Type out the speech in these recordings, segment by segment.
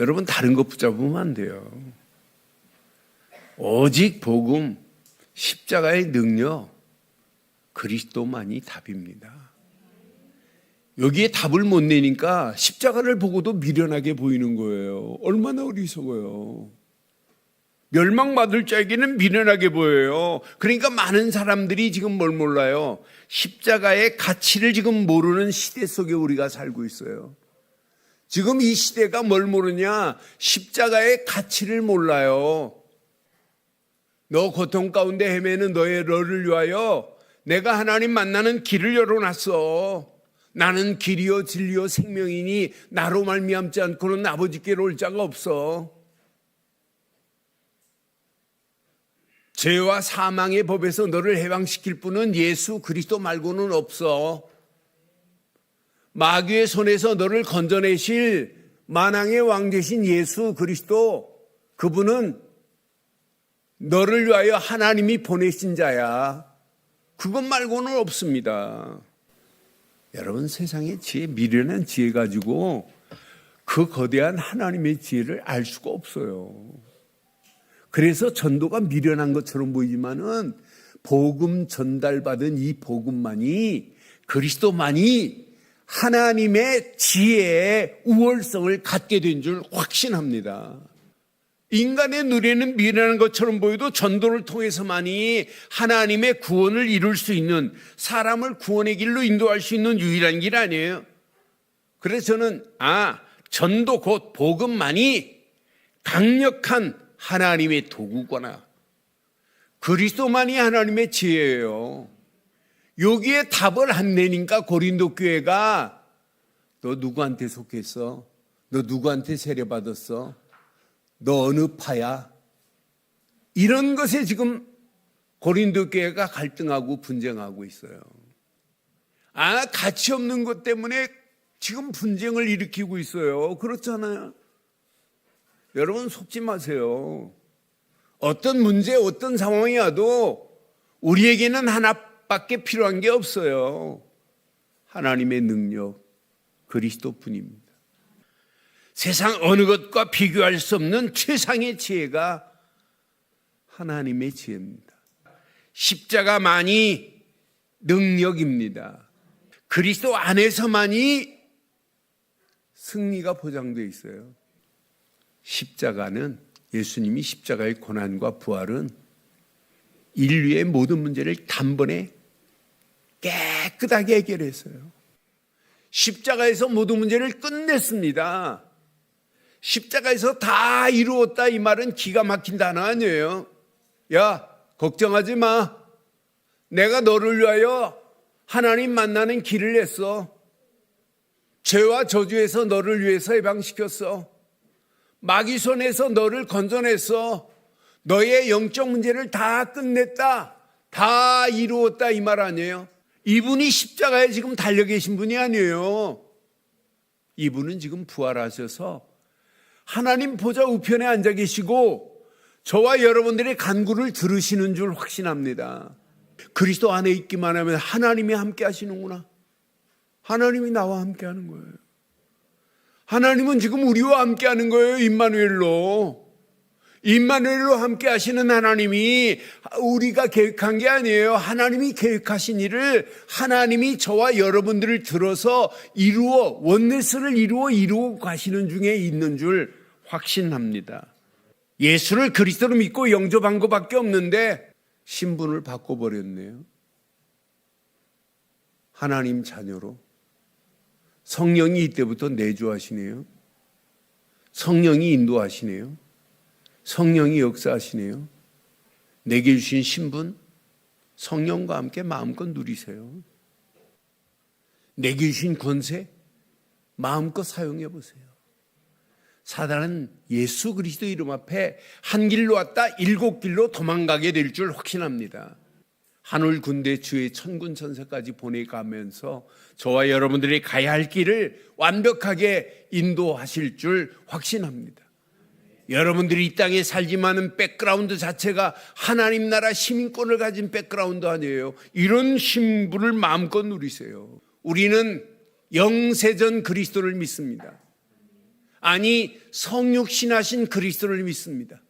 여러분 다른 것 붙잡으면 안 돼요. 오직 복음, 십자가의 능력, 그리스도만이 답입니다. 여기에 답을 못 내니까 십자가를 보고도 미련하게 보이는 거예요. 얼마나 어리석어요. 멸망받을 자에게는 미련하게 보여요. 그러니까 많은 사람들이 지금 뭘 몰라요? 십자가의 가치를 지금 모르는 시대 속에 우리가 살고 있어요. 지금 이 시대가 뭘 모르냐? 십자가의 가치를 몰라요. 너 고통 가운데 헤매는 너의 너를 위하여 내가 하나님 만나는 길을 열어놨어. 나는 길이요 진리요 생명이니 나로 말미암지 않고는 아버지께로 올 자가 없어. 죄와 사망의 법에서 너를 해방시킬 분은 예수 그리스도 말고는 없어. 마귀의 손에서 너를 건져내실 만왕의 왕 되신 예수 그리스도 그분은 너를 위하여 하나님이 보내신 자야. 그것 말고는 없습니다. 여러분 세상의 지혜, 미련한 지혜 가지고 그 거대한 하나님의 지혜를 알 수가 없어요. 그래서 전도가 미련한 것처럼 보이지만은 복음 전달받은 이 복음만이 그리스도만이 하나님의 지혜의 우월성을 갖게 된 줄 확신합니다. 인간의 누리는 미련한 것처럼 보여도 전도를 통해서만이 하나님의 구원을 이룰 수 있는 사람을 구원의 길로 인도할 수 있는 유일한 길 아니에요. 그래서 저는 아 전도 곧 복음만이 강력한 하나님의 도구거나 그리스도만이 하나님의 지혜예요. 여기에 답을 안 내니까 고린도 교회가 너 누구한테 속했어? 너 누구한테 세례받았어? 너 어느 파야? 이런 것에 지금 고린도 교회가 갈등하고 분쟁하고 있어요. 아, 가치 없는 것 때문에 지금 분쟁을 일으키고 있어요. 그렇잖아요. 여러분 속지 마세요. 어떤 문제, 어떤 상황이 와도 우리에게는 하나 밖에 필요한 게 없어요. 하나님의 능력, 그리스도 뿐입니다. 세상 어느 것과 비교할 수 없는 최상의 지혜가 하나님의 지혜입니다. 십자가만이 능력입니다. 그리스도 안에서만이 승리가 보장되어 있어요. 십자가는 예수님이 십자가의 고난과 부활은 인류의 모든 문제를 단번에 깨끗하게 해결했어요. 십자가에서 모든 문제를 끝냈습니다. 십자가에서 다 이루었다 이 말은 기가 막힌 단어 아니에요. 야, 걱정하지 마. 내가 너를 위하여 하나님 만나는 길을 냈어. 죄와 저주에서 너를 위해서 해방시켰어. 마귀 손에서 너를 건져냈어. 너의 영적 문제를 다 끝냈다. 다 이루었다 이 말 아니에요. 이분이 십자가에 지금 달려 계신 분이 아니에요. 이분은 지금 부활하셔서 하나님 보좌 우편에 앉아 계시고 저와 여러분들의 간구를 들으시는 줄 확신합니다. 그리스도 안에 있기만 하면 하나님이 함께 하시는구나. 하나님이 나와 함께 하는 거예요. 하나님은 지금 우리와 함께 하는 거예요. 임마누엘로. 임마누엘로 함께 하시는 하나님이 우리가 계획한 게 아니에요. 하나님이 계획하신 일을 하나님이 저와 여러분들을 들어서 이루어 원네스를 이루어 이루어 가시는 중에 있는 줄 확신합니다. 예수를 그리스도로 믿고 영접한 것밖에 없는데 신분을 바꿔 버렸네요. 하나님 자녀로. 성령이 이때부터 내주하시네요. 성령이 인도하시네요. 성령이 역사하시네요. 내게 주신 신분, 성령과 함께 마음껏 누리세요. 내게 주신 권세, 마음껏 사용해 보세요. 사단은 예수 그리스도 이름 앞에 한 길로 왔다 일곱 길로 도망가게 될 줄 확신합니다. 하늘 군대 주의 천군 천사까지 보내가면서 저와 여러분들이 가야 할 길을 완벽하게 인도하실 줄 확신합니다. 여러분들이 이 땅에 살지만은 백그라운드 자체가 하나님 나라 시민권을 가진 백그라운드 아니에요. 이런 신분을 마음껏 누리세요. 우리는 영세전 그리스도를 믿습니다. 아니 성육신하신 그리스도를 믿습니다.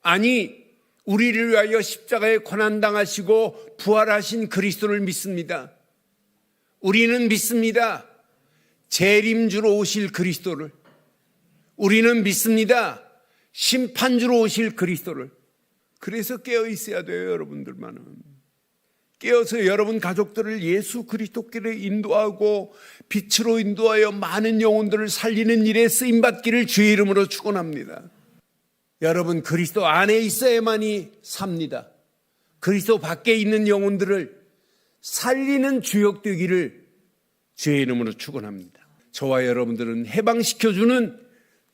아니 우리를 위하여 십자가에 고난 당하시고 부활하신 그리스도를 믿습니다. 우리는 믿습니다. 재림주로 오실 그리스도를 우리는 믿습니다. 심판주로 오실 그리스도를 그래서 깨어 있어야 돼요, 여러분들만은. 깨어서 여러분 가족들을 예수 그리스도께로 인도하고 빛으로 인도하여 많은 영혼들을 살리는 일에 쓰임 받기를 주의 이름으로 축원합니다. 여러분 그리스도 안에 있어야만이 삽니다. 그리스도 밖에 있는 영혼들을 살리는 주역 되기를 주의 이름으로 축원합니다. 저와 여러분들은 해방시켜 주는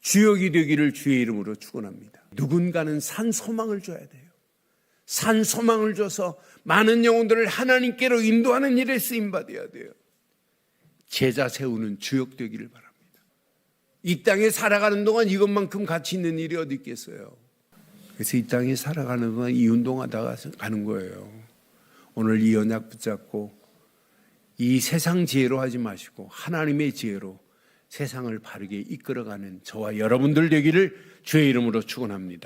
주역이 되기를 주의 이름으로 축원합니다. 누군가는 산 소망을 줘야 돼요. 산 소망을 줘서 많은 영혼들을 하나님께로 인도하는 일에 쓰임 받아야 돼요. 제자 세우는 주역 되기를 바랍니다. 이 땅에 살아가는 동안 이것만큼 가치 있는 일이 어디 있겠어요? 그래서 이 땅에 살아가는 동안 이 운동하다가 가는 거예요. 오늘 이 언약 붙잡고 이 세상 지혜로 하지 마시고 하나님의 지혜로 세상을 바르게 이끌어가는 저와 여러분들 되기를 주의 이름으로 축원합니다.